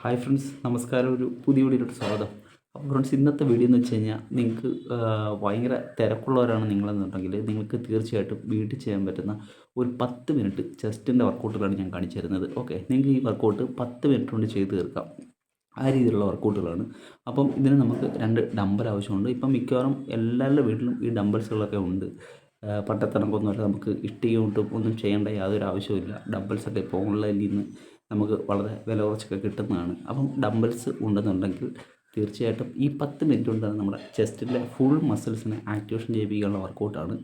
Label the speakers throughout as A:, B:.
A: Hi friends നമസ്കാരം. ഒരു പുതിയ വീഡിയോയിലോട്ട് സ്വാഗതം. അപ്പോൾ ഫ്രണ്ട്സ് ഇന്നത്തെ വീഡിയോ എന്ന് വെച്ച് കഴിഞ്ഞാൽ നിങ്ങൾക്ക് ഭയങ്കര തിരക്കുള്ളവരാണ് നിങ്ങളെന്നുണ്ടെങ്കിൽ നിങ്ങൾക്ക് തീർച്ചയായിട്ടും വീട്ടിൽ ചെയ്യാൻ പറ്റുന്ന ഒരു പത്ത് മിനിറ്റ് ചെസ്റ്റിന്റെ വർക്കൗട്ടുകളാണ് ഞാൻ കാണിച്ചു തരുന്നത്. ഓക്കെ നിങ്ങൾക്ക് ഈ വർക്കൗട്ട് പത്ത് മിനിറ്റ് കൊണ്ട് ചെയ്ത് തീർക്കാം. ആ രീതിയിലുള്ള വർക്കൗട്ടുകളാണ് അപ്പം ഇതിന് നമുക്ക് രണ്ട് ഡമ്പൽ ആവശ്യമുണ്ട്. ഇപ്പം മിക്കവാറും എല്ലാവരുടെ വീട്ടിലും ഈ ഡമ്പൽസുകളൊക്കെ ഉണ്ട്. പണ്ടത്തെ കണക്കൊന്നുമല്ല. നമുക്ക് ഇഷ്ടിക കൊണ്ടും ഒന്നും ചെയ്യേണ്ട യാതൊരു ആവശ്യമില്ല ഡമ്പൽസൊക്കെ ഇപ്പോൾ ഓൺലൈനിൽ നിന്ന് നമുക്ക് വളരെ വില കുറച്ചൊക്കെ കിട്ടുന്നതാണ്. അപ്പം ഡംബൽസ് ഉണ്ടെന്നുണ്ടെങ്കിൽ തീർച്ചയായിട്ടും ഈ പത്ത് മിനിറ്റ് കൊണ്ടാണ് നമ്മുടെ ചെസ്റ്റിലെ ഫുൾ മസിൽസിനെ ആക്ടിവേഷൻ ചെയ്യിപ്പിക്കാനുള്ള വർക്കൗട്ടാണ്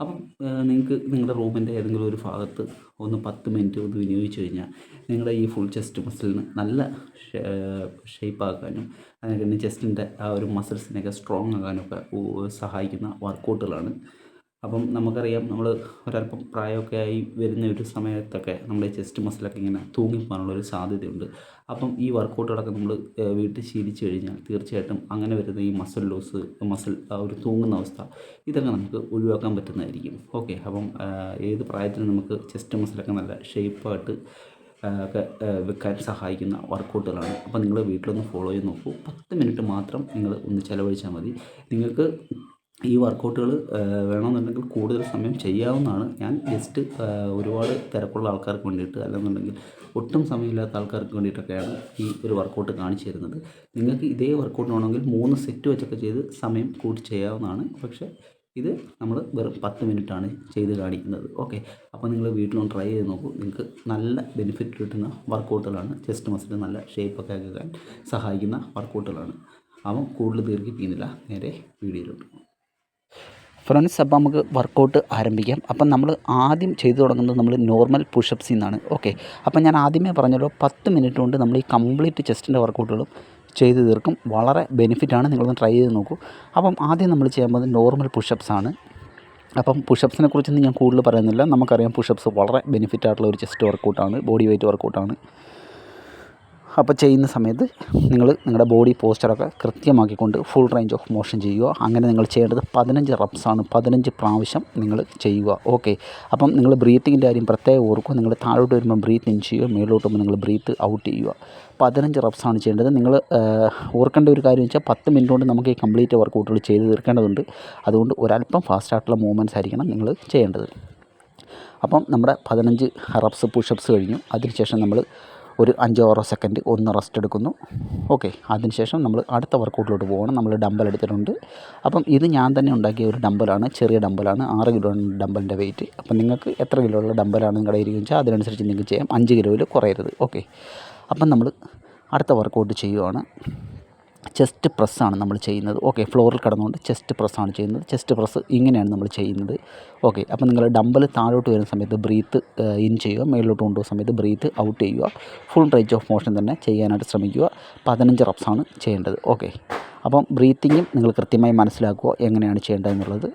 A: അപ്പം നിങ്ങൾക്ക് നിങ്ങളുടെ റൂമിന്റെ ഏതെങ്കിലും ഒരു ഭാഗത്ത് ഒന്ന് പത്ത് മിനിറ്റ് ഒന്ന് വിനിയോഗിച്ച് കഴിഞ്ഞാൽ നിങ്ങളുടെ ഈ ഫുൾ ചെസ്റ്റ് മസിലിന് നല്ല ഷേപ്പ് ആക്കാനും അതുപോലെ ചെസ്റ്റിന്റെ ആ ഒരു മസിൽസിനെയൊക്കെ സ്ട്രോങ് ആകാനൊക്കെ സഹായിക്കുന്ന വർക്കൗട്ടുകളാണ് അപ്പം നമുക്കറിയാം നമ്മൾ ഒരല്പം പ്രായമൊക്കെ ആയി വരുന്ന ഒരു സമയത്തൊക്കെ നമ്മുടെ ചെസ്റ്റ് മസിലൊക്കെ ഇങ്ങനെ തൂങ്ങിപ്പോകാനുള്ള ഒരു സാധ്യതയുണ്ട്. അപ്പം ഈ വർക്കൗട്ടുകളൊക്കെ നമ്മൾ വീട്ടിൽ ശീലിച്ചു കഴിഞ്ഞാൽ തീർച്ചയായിട്ടും അങ്ങനെ വരുന്ന ഈ മസിൽ ലോസ് മസിൽ ഒരു തൂങ്ങുന്ന അവസ്ഥ ഇതൊക്കെ നമുക്ക് ഒഴിവാക്കാൻ പറ്റുന്നതായിരിക്കും. ഓക്കെ അപ്പം ഏത് പ്രായത്തിലും നമുക്ക് ചെസ്റ്റ് മസിലൊക്കെ നല്ല ഷേപ്പായിട്ട് ഒക്കെ വെക്കാൻ സഹായിക്കുന്ന വർക്കൗട്ടുകളാണ് അപ്പം നിങ്ങൾ വീട്ടിലൊന്ന് ഫോളോ ചെയ്ത് നോക്കൂ. പത്ത് മിനിറ്റ് മാത്രം നിങ്ങൾ ഒന്ന് ചിലവഴിച്ചാൽ മതി. നിങ്ങൾക്ക് ഈ വർക്കൗട്ടുകൾ വേണമെന്നുണ്ടെങ്കിൽ കൂടുതൽ സമയം ചെയ്യാവുന്നതാണ്. ഞാൻ ജസ്റ്റ് ഒരുപാട് തിരക്കുള്ള ആൾക്കാർക്ക് വേണ്ടിയിട്ട് അല്ലെന്നുണ്ടെങ്കിൽ ഒട്ടും സമയമില്ലാത്ത ആൾക്കാർക്ക് വേണ്ടിയിട്ടൊക്കെയാണ് ഈ ഒരു വർക്കൗട്ട് കാണിച്ചു തരുന്നത്. നിങ്ങൾക്ക് ഇതേ വർക്കൗട്ട് വേണമെങ്കിൽ മൂന്ന് സെറ്റ് വെച്ചൊക്കെ ചെയ്ത് സമയം കൂട്ടി ചെയ്യാവുന്നതാണ്. പക്ഷേ ഇത് നമ്മൾ വെറും പത്ത് മിനിറ്റാണ് ചെയ്ത് കാണിക്കുന്നത്. ഓക്കെ. അപ്പോൾ നിങ്ങൾ വീട്ടിലൊന്ന് ട്രൈ ചെയ്ത് നോക്കൂ. നിങ്ങൾക്ക് നല്ല ബെനിഫിറ്റ് കിട്ടുന്ന വർക്കൗട്ടുകളാണ്. ചെസ്റ്റ് മസിൽ നല്ല ഷേപ്പൊക്കെ ആക്കാൻ സഹായിക്കുന്ന വർക്കൗട്ടുകളാണ്. അവൻ കൂടുതൽ ദീർഘിപ്പിക്കുന്നില്ല. നേരെ വീഡിയോയിലോട്ട് ഫ്രണ്ട്സ് അപ്പോൾ നമുക്ക് വർക്കൗട്ട് ആരംഭിക്കാം. അപ്പം നമ്മൾ ആദ്യം ചെയ്തു തുടങ്ങുന്നത് നമ്മൾ നോർമൽ പുഷപ്സിൽ നിന്നാണ്. ഓക്കെ. അപ്പം ഞാൻ ആദ്യമേ പറഞ്ഞല്ലോ പത്ത് മിനിറ്റ് കൊണ്ട് നമ്മൾ ഈ കംപ്ലീറ്റ് ചെസ്റ്റിന്റെ വർക്കൗട്ടുകളും ചെയ്ത് തീർക്കും. വളരെ ബെനിഫിറ്റാണ്. നിങ്ങളൊന്ന് ട്രൈ ചെയ്ത് നോക്കൂ. അപ്പം ആദ്യം നമ്മൾ ചെയ്യാൻ പോകുന്നത് നോർമൽ പുഷപ്സ് ആണ്. അപ്പം പുഷപ്സിനെ കുറിച്ചൊന്നും ഞാൻ കൂടുതൽ പറയുന്നില്ല. നമുക്കറിയാം പുഷപ്സ് വളരെ ബെനിഫിറ്റ് ആയിട്ടുള്ള ഒരു ചെസ്റ്റ് വർക്കൗട്ടാണ്. ബോഡി വെയ്റ്റ് വർക്കൗട്ടാണ്. അപ്പോൾ ചെയ്യുന്ന സമയത്ത് നിങ്ങൾ നിങ്ങളുടെ ബോഡി പോസ്ചറൊക്കെ കൃത്യമാക്കിക്കൊണ്ട് ഫുൾ റേഞ്ച് ഓഫ് മോഷൻ ചെയ്യുക. അങ്ങനെ നിങ്ങൾ ചെയ്യേണ്ടത് പതിനഞ്ച് റപ്സാണ് പതിനഞ്ച് പ്രാവശ്യം നിങ്ങൾ ചെയ്യുക. ഓക്കെ അപ്പം നിങ്ങൾ ബ്രീത്തിങ്ങിന്റെ കാര്യം പ്രത്യേകം ഓർക്കുക. നിങ്ങൾ താഴോട്ട് വരുമ്പോൾ ബ്രീത്ത് ഇൻ ചെയ്യുക. മേലോട്ട് വരുമ്പോൾ നിങ്ങൾ ബ്രീത്ത് ഔട്ട് ചെയ്യുക. പതിനഞ്ച് റപ്സാണ് ചെയ്യേണ്ടത്. നിങ്ങൾ ഓർക്കേണ്ട ഒരു കാര്യം വെച്ചാൽ പത്ത് മിനിറ്റ് കൊണ്ട് നമുക്ക് ഈ കംപ്ലീറ്റ് വർക്കൗട്ടുകൾ ചെയ്ത് തീർക്കേണ്ടതുണ്ട്. അതുകൊണ്ട് ഒരല്പം ഫാസ്റ്റായിട്ടുള്ള മൂവ്മെന്റ്സ് ആയിരിക്കണം നിങ്ങൾ ചെയ്യേണ്ടത്. അപ്പം നമ്മുടെ പതിനഞ്ച് റപ്സ് പുഷപ്സ് കഴിഞ്ഞു. അതിനുശേഷം നമ്മൾ ഒരു അഞ്ചോ ആറോ സെക്കൻഡ് ഒന്ന് റെസ്റ്റ് എടുക്കുന്നു. ഓക്കെ അതിനുശേഷം നമ്മൾ അടുത്ത വർക്കൗട്ടിലോട്ട് പോകണം. നമ്മൾ ഡമ്പൽ എടുത്തിട്ടുണ്ട്. അപ്പം ഇത് ഞാൻ തന്നെ ഉണ്ടാക്കിയ ഒരു ഡമ്പലാണ് ചെറിയ ഡമ്പലാണ് ആറ് കിലോ ഡമ്പലിന്റെ വെയിറ്റ്. അപ്പം നിങ്ങൾക്ക് എത്ര കിലോ ഉള്ള ഡമ്പലാണ് നിങ്ങളുടെ കയ്യിൽ വെച്ചാൽ അതിനനുസരിച്ച് നിങ്ങൾക്ക് ചെയ്യാം. അഞ്ച് കിലോയിൽ കുറയരുത്. ഓക്കെ അപ്പം നമ്മൾ അടുത്ത വർക്കൗട്ട് ചെയ്യുവാണ്. ചെസ്റ്റ് പ്രസ്സാണ് നമ്മൾ ചെയ്യുന്നത്. ഓക്കെ ഫ്ലോറിൽ കിടന്നുകൊണ്ട് ചെസ്റ്റ് പ്രസ്സാണ് ചെയ്യുന്നത്. ചെസ്റ്റ് പ്രസ് ഇങ്ങനെയാണ് നമ്മൾ ചെയ്യുന്നത്. ഓക്കെ അപ്പോൾ നിങ്ങൾ ഡമ്പൽ താഴോട്ട് വരുന്ന സമയത്ത് ബ്രീത്ത് ഇൻ ചെയ്യുക. മേളിലോട്ട് കൊണ്ടുപോകുന്ന സമയത്ത് ബ്രീത്ത് ഔട്ട് ചെയ്യുക. ഫുൾ റേഞ്ച് ഓഫ് മോഷൻ തന്നെ ചെയ്യാനായിട്ട് ശ്രമിക്കുക. പതിനഞ്ച് റപ്സാണ് ചെയ്യേണ്ടത്. ഓക്കെ അപ്പം ബ്രീത്തിങ്ങും നിങ്ങൾ കൃത്യമായി മനസ്സിലാക്കുക എങ്ങനെയാണ് ചെയ്യേണ്ടതെന്നുള്ളത്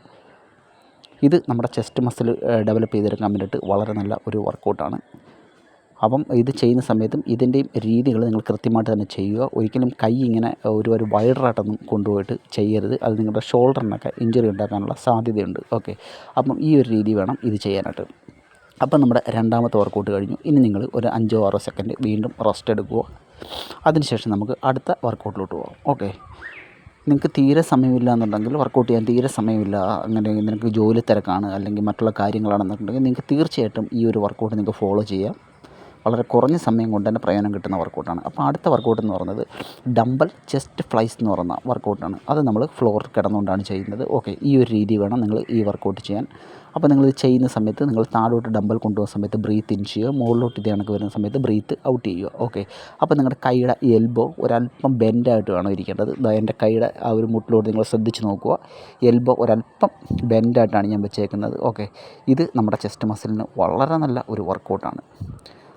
A: ഇത് നമ്മുടെ ചെസ്റ്റ് മസിൽ ഡെവലപ്പ് ചെയ്തെടുക്കാൻ വേണ്ടിയിട്ട് വളരെ നല്ല ഒരു വർക്കൗട്ടാണ്. അപ്പം ഇത് ചെയ്യുന്ന സമയത്തും ഇതിന്റെയും രീതികൾ നിങ്ങൾ കൃത്യമായിട്ട് തന്നെ ചെയ്യുക. ഒരിക്കലും കൈ ഇങ്ങനെ ഒരു ഒരു വൈഡറായിട്ടൊന്നും കൊണ്ടുപോയിട്ട് ചെയ്യരുത്. അത് നിങ്ങളുടെ ഷോൾഡറിനൊക്കെ ഇഞ്ചുറി ഉണ്ടാക്കാനുള്ള സാധ്യതയുണ്ട്. ഓക്കെ അപ്പം ഈ ഒരു രീതി വേണം ഇത് ചെയ്യാനായിട്ട്. അപ്പം നമ്മുടെ രണ്ടാമത്തെ വർക്കൗട്ട് കഴിഞ്ഞു. ഇനി നിങ്ങൾ ഒരു അഞ്ചോ ആറോ സെക്കൻഡ് വീണ്ടും റെസ്റ്റ് എടുക്കുക. അതിനുശേഷം നമുക്ക് അടുത്ത വർക്കൗട്ടിലോട്ട് പോകാം ഓക്കെ നിങ്ങൾക്ക് തീരെ സമയമില്ല എന്നുണ്ടെങ്കിൽ വർക്കൗട്ട് ചെയ്യാൻ തീരെ സമയമില്ല. അങ്ങനെ നിനക്ക് ജോലി തിരക്കാണ് അല്ലെങ്കിൽ മറ്റുള്ള കാര്യങ്ങളാണെന്നുണ്ടെങ്കിൽ നിങ്ങൾക്ക് തീർച്ചയായിട്ടും ഈ ഒരു വർക്കൗട്ട് നിങ്ങൾക്ക് ഫോളോ ചെയ്യാം. വളരെ കുറഞ്ഞ സമയം കൊണ്ട് തന്നെ പ്രയോജനം കിട്ടുന്ന വർക്കൗട്ടാണ്. അപ്പോൾ അടുത്ത വർക്കൗട്ട് എന്ന് പറയുന്നത് ഡമ്പൽ ചെസ്റ്റ് ഫ്ലൈസ് എന്ന് പറയുന്ന വർക്കൗട്ടാണ്. അത് നമ്മൾ ഫ്ലോറിൽ കിടന്നുകൊണ്ടാണ് ചെയ്യുന്നത്. ഓക്കെ ഈ ഒരു രീതി വേണം നിങ്ങൾ ഈ വർക്കൗട്ട് ചെയ്യാൻ. അപ്പോൾ നിങ്ങൾ ഇത് ചെയ്യുന്ന സമയത്ത് നിങ്ങൾ താഴോട്ട് ഡമ്പൽ കൊണ്ടുപോകുന്ന സമയത്ത് ബ്രീത്ത് ഇൻ ചെയ്യുക. മുകളിലോട്ട് ഇത് കണക്ക് വരുന്ന സമയത്ത് ബ്രീത്ത് ഔട്ട് ചെയ്യുക. ഓക്കെ അപ്പോൾ നിങ്ങളുടെ കൈയുടെ എൽബോ ഒരല്പം ബെൻഡായിട്ട് വേണം ഇരിക്കേണ്ടത്. എന്റെ കൈയുടെ ആ ഒരു മുട്ടിലോട്ട് നിങ്ങൾ ശ്രദ്ധിച്ച് നോക്കുക. എൽബോ ഒരല്പം ബെൻഡായിട്ടാണ് ഞാൻ വെച്ചേക്കുന്നത്. ഓക്കെ ഇത് നമ്മുടെ ചെസ്റ്റ് മസിലിന് വളരെ നല്ല ഒരു വർക്കൗട്ടാണ്.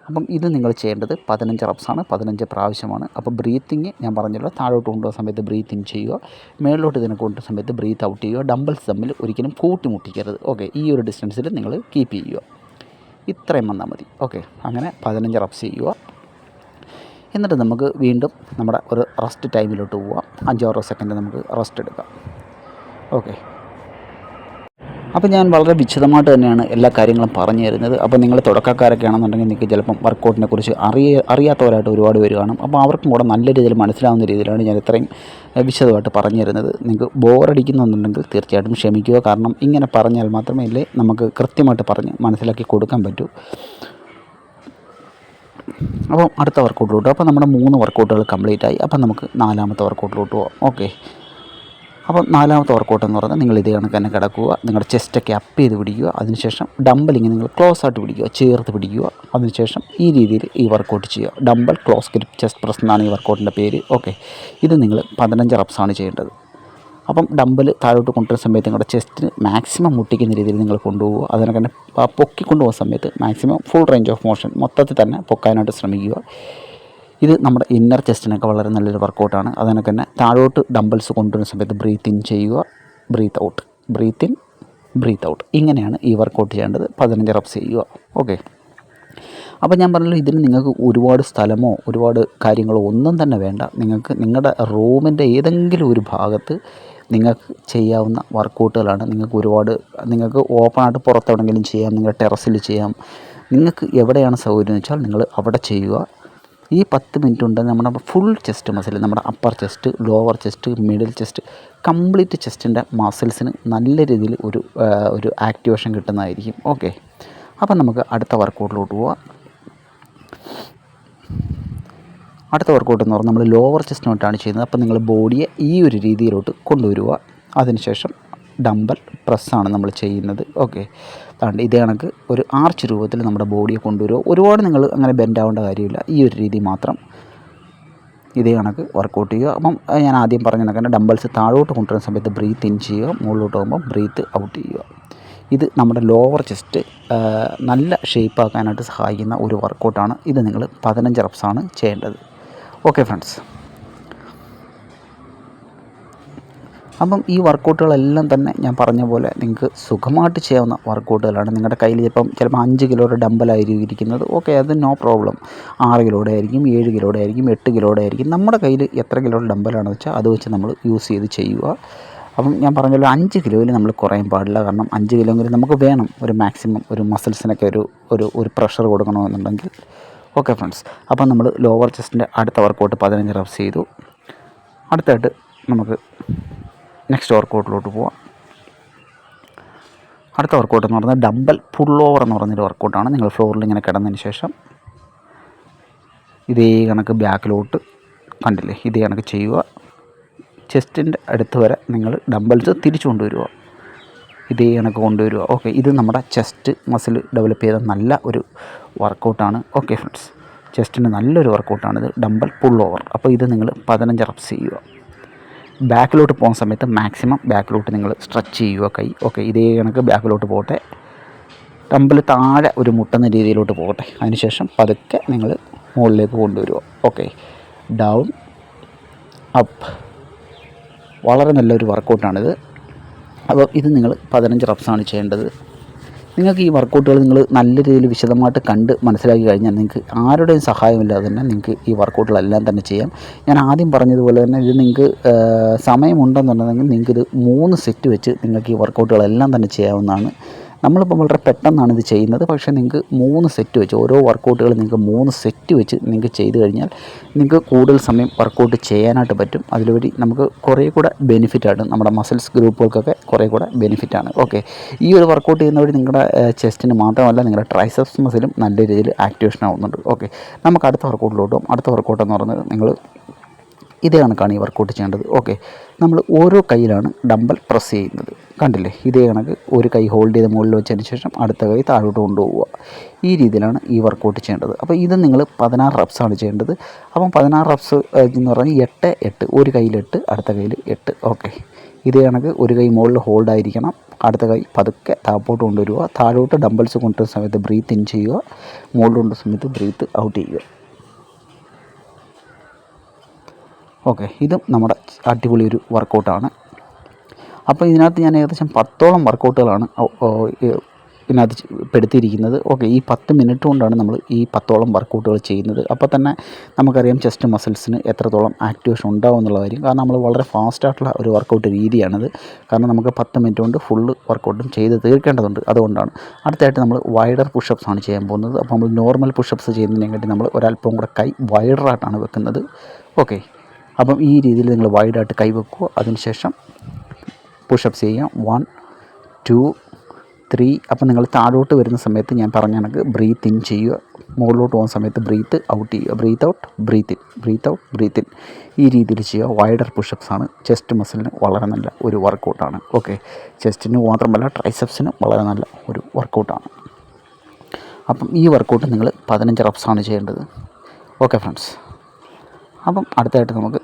A: അപ്പം ഇത് നിങ്ങൾ ചെയ്യേണ്ടത് പതിനഞ്ച് റപ്സാണ് പതിനഞ്ച് പ്രാവശ്യമാണ്. അപ്പോൾ ബ്രീത്തിങ് ഞാൻ പറഞ്ഞല്ലോ താഴോട്ട് കൊണ്ടുപോകുന്ന സമയത്ത് ബ്രീത്തിങ് ചെയ്യുക മേളിലോട്ട് ഇതിനെ കൊണ്ടുവരുന്ന സമയത്ത് ബ്രീത്ത് ഔട്ട് ചെയ്യുക ഡംബിൾസ് തമ്മിൽ ഒരിക്കലും കൂട്ടിമുട്ടിക്കരുത്. ഓക്കെ ഈ ഒരു ഡിസ്റ്റൻസിൽ നിങ്ങൾ കീപ്പ് ചെയ്യുക. ഇത്രയും വന്നാൽ മതി. ഓക്കെ അങ്ങനെ പതിനഞ്ച് റപ്സ് ചെയ്യുക. എന്നിട്ട് നമുക്ക് വീണ്ടും നമ്മുടെ ഒരു റെസ്റ്റ് ടൈമിലോട്ട് പോവാം. അഞ്ചാറ് സെക്കൻഡ് നമുക്ക് റെസ്റ്റ് എടുക്കാം. ഓക്കെ
B: അപ്പോൾ ഞാൻ വളരെ വിശദമായിട്ട് തന്നെയാണ് എല്ലാ കാര്യങ്ങളും പറഞ്ഞു തരുന്നത്. അപ്പോൾ നിങ്ങൾ തുടക്കക്കാരൊക്കെ ആണെന്നുണ്ടെങ്കിൽ നിങ്ങൾക്ക് ചിലപ്പം വർക്കൗട്ടിനെ കുറിച്ച് അറിയ അറിയാത്തവരായിട്ട് ഒരുപാട് പേര് കാണും. അപ്പോൾ അവർക്കും കൂടെ നല്ല രീതിയിൽ മനസ്സിലാവുന്ന രീതിയിലാണ് ഞാൻ ഇത്രയും വിശദമായിട്ട് പറഞ്ഞു തരുന്നത്. നിങ്ങൾക്ക് ബോറടിക്കുന്നുണ്ടെങ്കിൽ തീർച്ചയായിട്ടും ക്ഷമിക്കുക. കാരണം ഇങ്ങനെ പറഞ്ഞാൽ മാത്രമേ ഇല്ലേ നമുക്ക് കൃത്യമായിട്ട് പറഞ്ഞ് മനസ്സിലാക്കി കൊടുക്കാൻ പറ്റൂ. അപ്പം അടുത്ത വർക്കൗട്ടിലോട്ട് അപ്പോൾ നമ്മുടെ മൂന്ന് വർക്കൗട്ടുകൾ കംപ്ലീറ്റ് ആയി. അപ്പം നമുക്ക് നാലാമത്തെ വർക്കൗട്ടിലോട്ട് പോകാം ഓക്കെ അപ്പം നാലാമത്തെ വർക്കൗട്ട് എന്ന് പറഞ്ഞാൽ നിങ്ങൾ ഇതേ കണക്ക് തന്നെ കിടക്കുക. നിങ്ങളുടെ ചെസ്റ്റൊക്കെ അപ്പ് ചെയ്ത് പിടിക്കുക. അതിനുശേഷം ഡമ്പലിങ് നിങ്ങൾ ക്ലോസ് ആയിട്ട് പിടിക്കുക. ചേർത്ത് പിടിക്കുക. അതിനുശേഷം ഈ രീതിയിൽ ഈ വർക്കൗട്ട് ചെയ്യുക. Dumbbell close grip chest press എന്നാണ് ഈ വർക്കൗട്ടിന്റെ പേര്. ഓക്കെ ഇത് നിങ്ങൾ പതിനഞ്ച് റപ്സാണ് ചെയ്യേണ്ടത്. അപ്പം ഡമ്പൽ താഴോട്ട് കൊണ്ടുവരുന്ന സമയത്ത് നിങ്ങളുടെ ചെസ്റ്റിന് മാക്സിമം മുട്ടിക്കുന്ന രീതിയിൽ നിങ്ങൾ കൊണ്ടുപോകുക അതിനൊക്കെ തന്നെ പൊക്കി കൊണ്ടുപോകുന്ന സമയത്ത് maximum full range of motion മൊത്തത്തിൽ തന്നെ പൊക്കാനായിട്ട് ശ്രമിക്കുക. ഇത് നമ്മുടെ ഇന്നർ ചെസ്റ്റിനൊക്കെ വളരെ നല്ലൊരു വർക്കൗട്ടാണ് അതിനൊക്കെ തന്നെ താഴോട്ട് ഡംബൽസ് കൊണ്ടുവരുന്ന സമയത്ത് ബ്രീത്ത് ഇൻ ചെയ്യുക breathe out breathe in breathe out ഇങ്ങനെയാണ് ഈ വർക്കൗട്ട് ചെയ്യേണ്ടത്. പതിനഞ്ച് റബ്സ് ചെയ്യുക. ഓക്കെ അപ്പോൾ ഞാൻ പറഞ്ഞല്ലോ ഇതിന് നിങ്ങൾക്ക് ഒരുപാട് സ്ഥലമോ ഒരുപാട് കാര്യങ്ങളോ ഒന്നും തന്നെ വേണ്ട. നിങ്ങൾക്ക് നിങ്ങളുടെ റൂമിന്റെ ഏതെങ്കിലും ഒരു ഭാഗത്ത് നിങ്ങൾക്ക് ചെയ്യാവുന്ന വർക്കൗട്ടുകളാണ് നിങ്ങൾക്ക് ഒരുപാട് നിങ്ങൾക്ക് ഓപ്പണായിട്ട് പുറത്തെവിടെങ്കിലും ചെയ്യാം നിങ്ങളുടെ ടെറസിൽ ചെയ്യാം. നിങ്ങൾക്ക് എവിടെയാണ് സൗകര്യം എന്ന് വെച്ചാൽ നിങ്ങൾ അവിടെ ചെയ്യുക. ഈ പത്ത് മിനിറ്റ് കൊണ്ട് നമ്മുടെ ഫുൾ ചെസ്റ്റ് മസിൽ നമ്മുടെ upper chest lower chest middle chest complete ചെസ്റ്റിന്റെ മസിൽസിന് നല്ല രീതിയിൽ ഒരു ഒരു ആക്ടിവേഷൻ കിട്ടുന്നതായിരിക്കും. ഓക്കെ അപ്പം നമുക്ക് അടുത്ത വർക്കൗട്ടിലോട്ട് പോവാം. അടുത്ത വർക്കൗട്ട് എന്ന് പറഞ്ഞാൽ നമ്മൾ ലോവർ ചെസ്റ്റിനോട്ടാണ് ചെയ്യുന്നത്. അപ്പോൾ നിങ്ങൾ ബോഡിയെ ഈ ഒരു രീതിയിലോട്ട് കൊണ്ടുവരിക അതിനുശേഷം ഡമ്പൽ പ്രസ്സാണ് നമ്മൾ ചെയ്യുന്നത്. ഓക്കെ അതുകൊണ്ട് ഇതേ കണക്ക് ഒരു ആർച്ച് രൂപത്തിൽ നമ്മുടെ ബോഡിയെ കൊണ്ടുവരിക ഒരുപാട് നിങ്ങൾ അങ്ങനെ ബെൻഡ് ആവേണ്ട കാര്യമില്ല. ഈ ഒരു രീതി മാത്രം ഇതേ കണക്ക് വർക്കൗട്ട് ചെയ്യുക. അപ്പം ഞാൻ ആദ്യം പറഞ്ഞ കണക്ക് ഡംബൽസ് താഴോട്ട് കൊണ്ടുവരുന്ന സമയത്ത് ബ്രീത്ത് ഇൻ ചെയ്യുക. മുകളിലോട്ട് പോകുമ്പോൾ ബ്രീത്ത് ഔട്ട് ചെയ്യുക. ഇത് നമ്മുടെ ലോവർ ചെസ്റ്റ് നല്ല ഷേപ്പ് ആക്കാനായിട്ട് സഹായിക്കുന്ന ഒരു വർക്കൗട്ടാണ് ഇത് നിങ്ങൾ പതിനഞ്ച് റപ്സാണ് ചെയ്യേണ്ടത്. ഓക്കെ ഫ്രണ്ട്സ് അപ്പം ഈ വർക്കൗട്ടുകളെല്ലാം തന്നെ ഞാൻ പറഞ്ഞ പോലെ നിങ്ങൾക്ക് സുഖമായിട്ട് ചെയ്യാവുന്ന വർക്കൗട്ടുകളാണ്. നിങ്ങളുടെ കയ്യിൽ ഇപ്പം ചിലപ്പോൾ അഞ്ച് കിലോയുടെ ഡമ്പലായിരിക്കും ഇരിക്കുന്നത്. ഓക്കെ അത് നോ പ്രോബ്ലം. ആറ് കിലോയുടെ ആയിരിക്കും ഏഴ് കിലോയുടെ ആയിരിക്കും എട്ട് കിലോയുടെ ആയിരിക്കും. നമ്മുടെ കയ്യിൽ എത്ര കിലോയുടെ ഡമ്പലാണെന്ന് വെച്ചാൽ അത് വെച്ച് നമ്മൾ യൂസ് ചെയ്ത് ചെയ്യുക. അപ്പം ഞാൻ പറഞ്ഞല്ലോ അഞ്ച് കിലോയിൽ നമ്മൾ കുറയാൻ പാടില്ല. കാരണം അഞ്ച് കിലോയെങ്കിലും നമുക്ക് വേണം ഒരു മാക്സിമം ഒരു മസിൽസിനൊക്കെ ഒരു ഒരു ഒരു പ്രഷർ കൊടുക്കണമെന്നുണ്ടെങ്കിൽ. ഓക്കെ ഫ്രണ്ട്സ് അപ്പം നമ്മൾ ലോവർ ചെസ്റ്റിന്റെ അടുത്ത വർക്കൗട്ട് പതിനഞ്ച് റബ്സ് ചെയ്തു. അടുത്തായിട്ട് നമുക്ക് നെക്സ്റ്റ് വർക്കൗട്ടിലോട്ട് പോവാം. അടുത്ത വർക്കൗട്ട് എന്ന് പറഞ്ഞാൽ ഡംബൽ പുൾ ഓവർ എന്ന് പറഞ്ഞൊരു വർക്കൗട്ടാണ് നിങ്ങൾ ഫ്ലോറിൽ ഇങ്ങനെ കിടന്നതിന് ശേഷം ഇതേ കണക്ക് ബാക്കിലോട്ട് കണ്ടില്ലേ? ഇതേ കണക്ക് ചെയ്യുക. ചെസ്റ്റിന്റെ അടുത്ത് വരെ നിങ്ങൾ ഡംബൽസ് തിരിച്ചു കൊണ്ടുവരിക ഇതേ കണക്ക് കൊണ്ടുവരിക ഓക്കെ ഇത് നമ്മുടെ ചെസ്റ്റ് മസിൽ ഡെവലപ്പ് ചെയ്ത നല്ല ഒരു വർക്കൗട്ടാണ് ഓക്കെ ഫ്രണ്ട്സ് ചെസ്റ്റിന് നല്ലൊരു വർക്കൗട്ടാണിത് ഡംബൽ പുൾ ഓവർ അപ്പോൾ ഇത് നിങ്ങൾ പതിനഞ്ച് റപ്സ് ചെയ്യുക ബാക്കിലോട്ട് പോകുന്ന സമയത്ത് മാക്സിമം ബാക്കിലോട്ട് നിങ്ങൾ സ്ട്രെച്ച് ചെയ്യുക കൈ. ഓക്കെ ഇതേ കണക്ക് ബാക്കിലോട്ട് പോകട്ടെ. ടമ്പിൽ താഴെ ഒരു മുട്ടുന്ന രീതിയിലോട്ട് പോകട്ടെ. അതിനുശേഷം പതുക്കെ നിങ്ങൾ മുകളിലേക്ക് കൊണ്ടുവരിക. Okay down up. വളരെ നല്ലൊരു വർക്കൗട്ടാണിത്. അപ്പോൾ ഇത് നിങ്ങൾ പതിനഞ്ച് റപ്സാണ് ചെയ്യേണ്ടത്. നിങ്ങൾക്ക് ഈ വർക്കൗട്ടുകൾ നിങ്ങൾ നല്ല രീതിയിൽ വിശദമായിട്ട് കണ്ട് മനസ്സിലാക്കി കഴിഞ്ഞാൽ നിങ്ങൾക്ക് ആരുടെയും സഹായമില്ലാതെ തന്നെ നിങ്ങൾക്ക് ഈ വർക്കൗട്ടുകളെല്ലാം തന്നെ ചെയ്യാം. ഞാൻ ആദ്യം പറഞ്ഞതുപോലെ തന്നെ ഇത് നിങ്ങൾക്ക് സമയമുണ്ടെന്നുണ്ടെങ്കിൽ നിങ്ങൾക്ക് ഇത് മൂന്ന് സെറ്റ് വെച്ച് നിങ്ങൾക്ക് ഈ വർക്കൗട്ടുകളെല്ലാം തന്നെ ചെയ്യാവുന്നതാണ്. നമ്മളിപ്പോൾ വളരെ പെട്ടെന്നാണ് ഇത് ചെയ്യുന്നത്. പക്ഷേ നിങ്ങൾക്ക് മൂന്ന് സെറ്റ് വെച്ച് ഓരോ വർക്കൗട്ടുകൾ നിങ്ങൾക്ക് മൂന്ന് സെറ്റ് വെച്ച് നിങ്ങൾക്ക് ചെയ്ത് കഴിഞ്ഞാൽ നിങ്ങൾക്ക് കൂടുതൽ സമയം വർക്കൗട്ട് ചെയ്യാനായിട്ട് പറ്റും. അതിലുപരി നമുക്ക് കുറേ കൂടെ ബെനിഫിറ്റാണ് നമ്മുടെ മസിൽസ് ഗ്രൂപ്പുകൾക്കൊക്കെ കുറേ കൂടെ ബെനിഫിറ്റാണ് ഓക്കെ ഈ ഒരു വർക്കൗട്ട് ചെയ്യുന്ന വഴി നിങ്ങളുടെ ചെസ്റ്റിന് മാത്രമല്ല നിങ്ങളുടെ ട്രൈസെപ്സ് മസിലും നല്ല രീതിയിൽ ആക്ടിവേഷൻ ആവുന്നുണ്ട്. ഓക്കെ നമുക്ക് അടുത്ത വർക്കൗട്ടിലോട്ടും അടുത്ത വർക്കൗട്ട് എന്ന് പറയുന്നത് നിങ്ങൾ ഇതേ കണക്കാണ് ഈ വർക്കൗട്ട് ചെയ്യേണ്ടത്. ഓക്കെ നമ്മൾ ഓരോ കൈയിലാണ് ഡമ്പൽ പ്രസ് ചെയ്യുന്നത്. കണ്ടില്ലേ? ഇതേ കണക്ക് ഒരു കൈ ഹോൾഡ് ചെയ്ത് മുകളിൽ വെച്ചതിന് ശേഷം അടുത്ത കൈ താഴോട്ട് കൊണ്ടുപോവുക. ഈ രീതിയിലാണ് ഈ വർക്കൗട്ട് ചെയ്യേണ്ടത്. അപ്പോൾ ഇത് നിങ്ങൾ പതിനാറ് റബ്സാണ് ചെയ്യേണ്ടത്. അപ്പം പതിനാറ് റബ്സ് എന്ന് പറഞ്ഞാൽ എട്ട് എട്ട്. ഒരു കയ്യിൽ എട്ട് അടുത്ത കയ്യിൽ എട്ട്. ഓക്കെ ഇതേ കണക്ക് ഒരു കൈ മുകളിൽ ഹോൾഡ് ആയിരിക്കണം. അടുത്ത കൈ പതുക്കെ താപ്പോട്ട് കൊണ്ടുവരിക. താഴോട്ട് ഡംബൽസ് കൊണ്ടുവരുന്ന സമയത്ത് ബ്രീത്ത് ഇൻ ചെയ്യുക. മുകളിൽ കൊണ്ടുവരുന്ന സമയത്ത് ബ്രീത്ത് ഔട്ട് ചെയ്യുക. ഓക്കെ ഇതും നമ്മുടെ അടിപൊളി ഒരു വർക്കൗട്ടാണ് അപ്പോൾ ഇതിനകത്ത് ഞാൻ ഏകദേശം പത്തോളം വർക്കൗട്ടുകളാണ് ഇതിനകത്ത് പെടുത്തിയിരിക്കുന്നത്. ഓക്കെ ഈ പത്ത് മിനിറ്റ് കൊണ്ടാണ് നമ്മൾ ഈ പത്തോളം വർക്കൗട്ടുകൾ ചെയ്യുന്നത്. അപ്പോൾ തന്നെ നമുക്കറിയാം ചെസ്റ്റ് മസിൽസിന് എത്രത്തോളം ആക്ടിവേഷൻ ഉണ്ടാവും എന്നുള്ള കാര്യം. കാരണം നമ്മൾ വളരെ ഫാസ്റ്റായിട്ടുള്ള ഒരു വർക്കൗട്ട് രീതിയാണിത്. കാരണം നമുക്ക് പത്ത് മിനിറ്റ് കൊണ്ട് ഫുള്ള് വർക്കൗട്ടും ചെയ്ത് തീർക്കേണ്ടതുണ്ട്. അതുകൊണ്ടാണ്. അടുത്തായിട്ട് നമ്മൾ വൈഡർ പുഷപ്സ് ആണ് ചെയ്യാൻ പോകുന്നത്. അപ്പോൾ നമ്മൾ നോർമൽ പുഷപ്സ് ചെയ്യുന്നതിനെക്കാട്ടി നമ്മൾ ഒരല്പം കൂടെ കൈ വൈഡറായിട്ടാണ് വെക്കുന്നത്. ഓക്കെ അപ്പം ഈ രീതിയിൽ നിങ്ങൾ വൈഡായിട്ട് കൈവെക്കുക. അതിനുശേഷം പുഷപ്സ് ചെയ്യാം വൺ ടു ത്രീ അപ്പം നിങ്ങൾ താഴോട്ട് വരുന്ന സമയത്ത് ഞാൻ പറഞ്ഞ കണക്ക് ബ്രീത്ത് ഇൻ ചെയ്യുക. മുകളിലോട്ട് പോകുന്ന സമയത്ത് ബ്രീത്ത് ഔട്ട് ചെയ്യുക. Breathe out breathe in breathe out breathe in ഈ രീതിയിൽ ചെയ്യുക. വൈഡർ പുഷപ്സ് ആണ്. ചെസ്റ്റ് മസിലിന് വളരെ നല്ല ഒരു വർക്കൗട്ടാണ് ഓക്കെ ചെസ്റ്റിന് മാത്രമല്ല ട്രൈസെപ്സിന് വളരെ നല്ല ഒരു വർക്കൗട്ടാണ് അപ്പം ഈ വർക്കൗട്ട് നിങ്ങൾ പതിനഞ്ച് റപ്സാണ് ചെയ്യേണ്ടത്. ഓക്കെ ഫ്രണ്ട്സ് അപ്പം അടുത്തായിട്ട് നമുക്ക്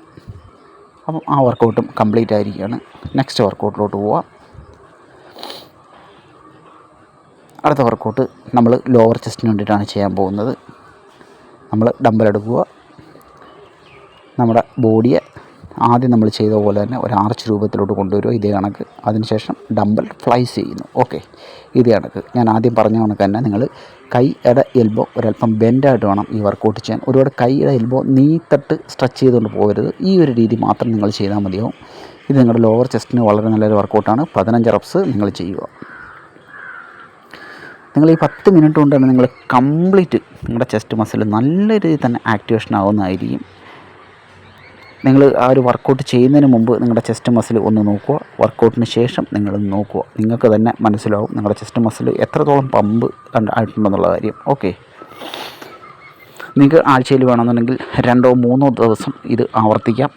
B: അപ്പം ആ വർക്കൗട്ടും കംപ്ലീറ്റ് ആയിരിക്കുകയാണ്. നെക്സ്റ്റ് വർക്കൗട്ടിലോട്ട് പോവാം. അടുത്ത വർക്കൗട്ട് നമ്മൾ ലോവർ ചെസ്റ്റിന് വേണ്ടിയിട്ടാണ് ചെയ്യാൻ പോകുന്നത്. നമ്മൾ ഡമ്പൽ എടുക്കുക. നമ്മുടെ ബോഡിയെ ആദ്യം നമ്മൾ ചെയ്ത പോലെ തന്നെ ഒരു ആർച്ച് രൂപത്തിലോട്ട് കൊണ്ടുവരിക ഇതേ കണക്ക്. അതിനുശേഷം ഡമ്പൽ ഫ്ലൈസ് ചെയ്യുന്നു. ഓക്കെ ഇതേ കണക്ക്. ഞാൻ ആദ്യം പറഞ്ഞ കണക്ക് തന്നെ നിങ്ങൾ കൈയുടെ എൽബോ ഒരല്പം ബെൻഡായിട്ട് വേണം ഈ വർക്കൗട്ട് ചെയ്യാൻ. ഒരുപാട് ഇട എൽബോ നീത്തട്ട് സ്ട്രെച്ച് ചെയ്തുകൊണ്ട് പോകരുത്. ഈ ഒരു രീതി മാത്രം നിങ്ങൾ ചെയ്താൽ മതിയാവും. ഇത് നിങ്ങളുടെ ലോവർ ചെസ്റ്റിന് വളരെ നല്ലൊരു വർക്കൗട്ടാണ് പതിനഞ്ച് റപ്സ് നിങ്ങൾ ചെയ്യുക. നിങ്ങൾ ഈ പത്ത് മിനിറ്റ് കൊണ്ട് തന്നെ നിങ്ങൾ കംപ്ലീറ്റ് നിങ്ങളുടെ ചെസ്റ്റ് മസിൽ നല്ല രീതിയിൽ തന്നെ ആക്ടിവേഷൻ ആവുന്നതായിരിക്കും. നിങ്ങൾ ആ ഒരു വർക്കൗട്ട് ചെയ്യുന്നതിന് മുമ്പ് നിങ്ങളുടെ ചെസ്റ്റ് മസിൽ ഒന്ന് നോക്കുക. വർക്കൗട്ടിന് ശേഷം നിങ്ങൾ നോക്കുക. നിങ്ങൾക്ക് തന്നെ മനസ്സിലാവും നിങ്ങളുടെ ചെസ്റ്റ് മസിൽ എത്രത്തോളം പമ്പ് ആയിട്ടുണ്ടെന്നുള്ള കാര്യം. ഓക്കെ നിങ്ങൾക്ക് ആഴ്ചയിൽ വേണമെന്നുണ്ടെങ്കിൽ രണ്ടോ മൂന്നോ ദിവസം ഇത് ആവർത്തിക്കാം.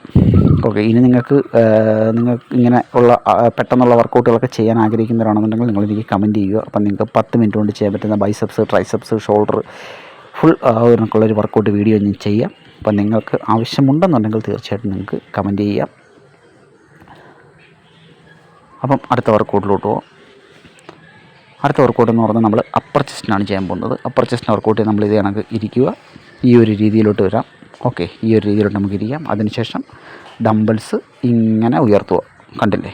B: ഓക്കെ ഇനി നിങ്ങൾക്ക് നിങ്ങൾക്ക് ഇങ്ങനെ ഉള്ള പെട്ടെന്നുള്ള വർക്കൗട്ടുകളൊക്കെ ചെയ്യാൻ ആഗ്രഹിക്കുന്നവരാണെന്നുണ്ടെങ്കിൽ നിങ്ങൾ എനിക്ക് കമന്റ് ചെയ്യുക. അപ്പം നിങ്ങൾക്ക് പത്ത് മിനിറ്റ് കൊണ്ട് ചെയ്യാൻ പറ്റുന്ന ബൈസെപ്സ് ട്രൈസെപ്സ് ഷോൾഡർ ഫുൾ ഒരു വർക്കൗട്ട് വീഡിയോ ഞാൻ ചെയ്യാം. അപ്പം നിങ്ങൾക്ക് ആവശ്യമുണ്ടെന്നുണ്ടെങ്കിൽ തീർച്ചയായിട്ടും നിങ്ങൾക്ക് കമന്റ് ചെയ്യാം. അപ്പം അടുത്ത വർക്കൗട്ടിലോട്ട് പോകാം അടുത്ത വർക്കൗട്ട് എന്ന് പറഞ്ഞാൽ നമ്മൾ അപ്പർ ചെസ്റ്റിനാണ് ചെയ്യാൻ പോകുന്നത്. അപ്പർ ചെസ്റ്റിന് വർക്കൗട്ട് നമ്മൾ ഇത് കണക്ക് ഇരിക്കുക. ഈ ഒരു രീതിയിലോട്ട് വരാം. ഓക്കെ ഈ ഒരു രീതിയിലോട്ട് നമുക്ക് ഇരിക്കാം. അതിനുശേഷം ഡംബിൾസ് ഇങ്ങനെ ഉയർത്തുക. കണ്ടില്ലേ?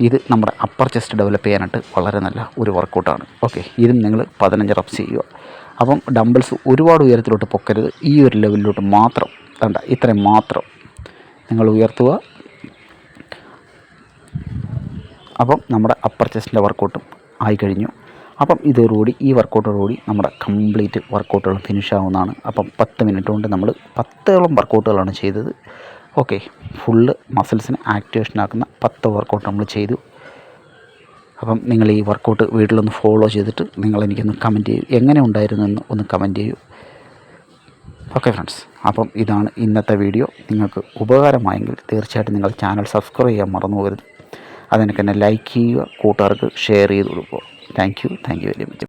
B: ഇത് നമ്മുടെ അപ്പർ ചെസ്റ്റ് ഡെവലപ്പ് ചെയ്യാനായിട്ട് വളരെ നല്ല ഒരു വർക്കൗട്ടാണ് ഓക്കെ ഇതും നിങ്ങൾ പതിനഞ്ച് റപ്സ് ചെയ്യുക. അപ്പം ഡംബിൾസ് ഒരുപാട് ഉയരത്തിലോട്ട് പൊക്കരുത്. ഈ ഒരു ലെവലിലോട്ട് മാത്രം. കണ്ട ഇത്രയും മാത്രം. നിങ്ങൾ ഉയർത്തുക. അപ്പം നമ്മുടെ അപ്പർ ചെസ്റ്റിന്റെ വർക്കൗട്ടും ആയിക്കഴിഞ്ഞു അപ്പം ഇതോടുകൂടി ഈ വർക്കൗട്ടോടുകൂടി നമ്മുടെ കംപ്ലീറ്റ് വർക്കൗട്ടുകൾ ഫിനിഷ് ആവുന്നതാണ്. അപ്പം പത്ത് മിനിറ്റ് കൊണ്ട് നമ്മൾ പത്തോളം വർക്കൗട്ടുകളാണ് ചെയ്തത്. ഓക്കെ ഫുള്ള് മസിൽസിന് ആക്ടിവേഷൻ ആക്കുന്ന പത്ത് വർക്കൗട്ട് നമ്മൾ ചെയ്തു. അപ്പം നിങ്ങൾ ഈ വർക്കൗട്ട് വീട്ടിലൊന്ന് ഫോളോ ചെയ്തിട്ട് നിങ്ങൾ എനിക്കൊന്ന് കമന്റ് ചെയ്യൂ. എങ്ങനെ ഉണ്ടായിരുന്നു എന്ന് ഒന്ന് കമന്റ് ചെയ്യൂ. ഓക്കെ ഫ്രണ്ട്സ് അപ്പം ഇതാണ് ഇന്നത്തെ വീഡിയോ നിങ്ങൾക്ക് ഉപകാരമായെങ്കിൽ തീർച്ചയായിട്ടും നിങ്ങൾ ചാനൽ സബ്സ്ക്രൈബ് ചെയ്യാൻ മറന്നു പോകരുത്. അതിനൊക്കെ തന്നെ ലൈക്ക് ചെയ്യുക കൂട്ടുകാർക്ക് ഷെയർ ചെയ്ത് കൊടുക്കുക. Thank you thank you very much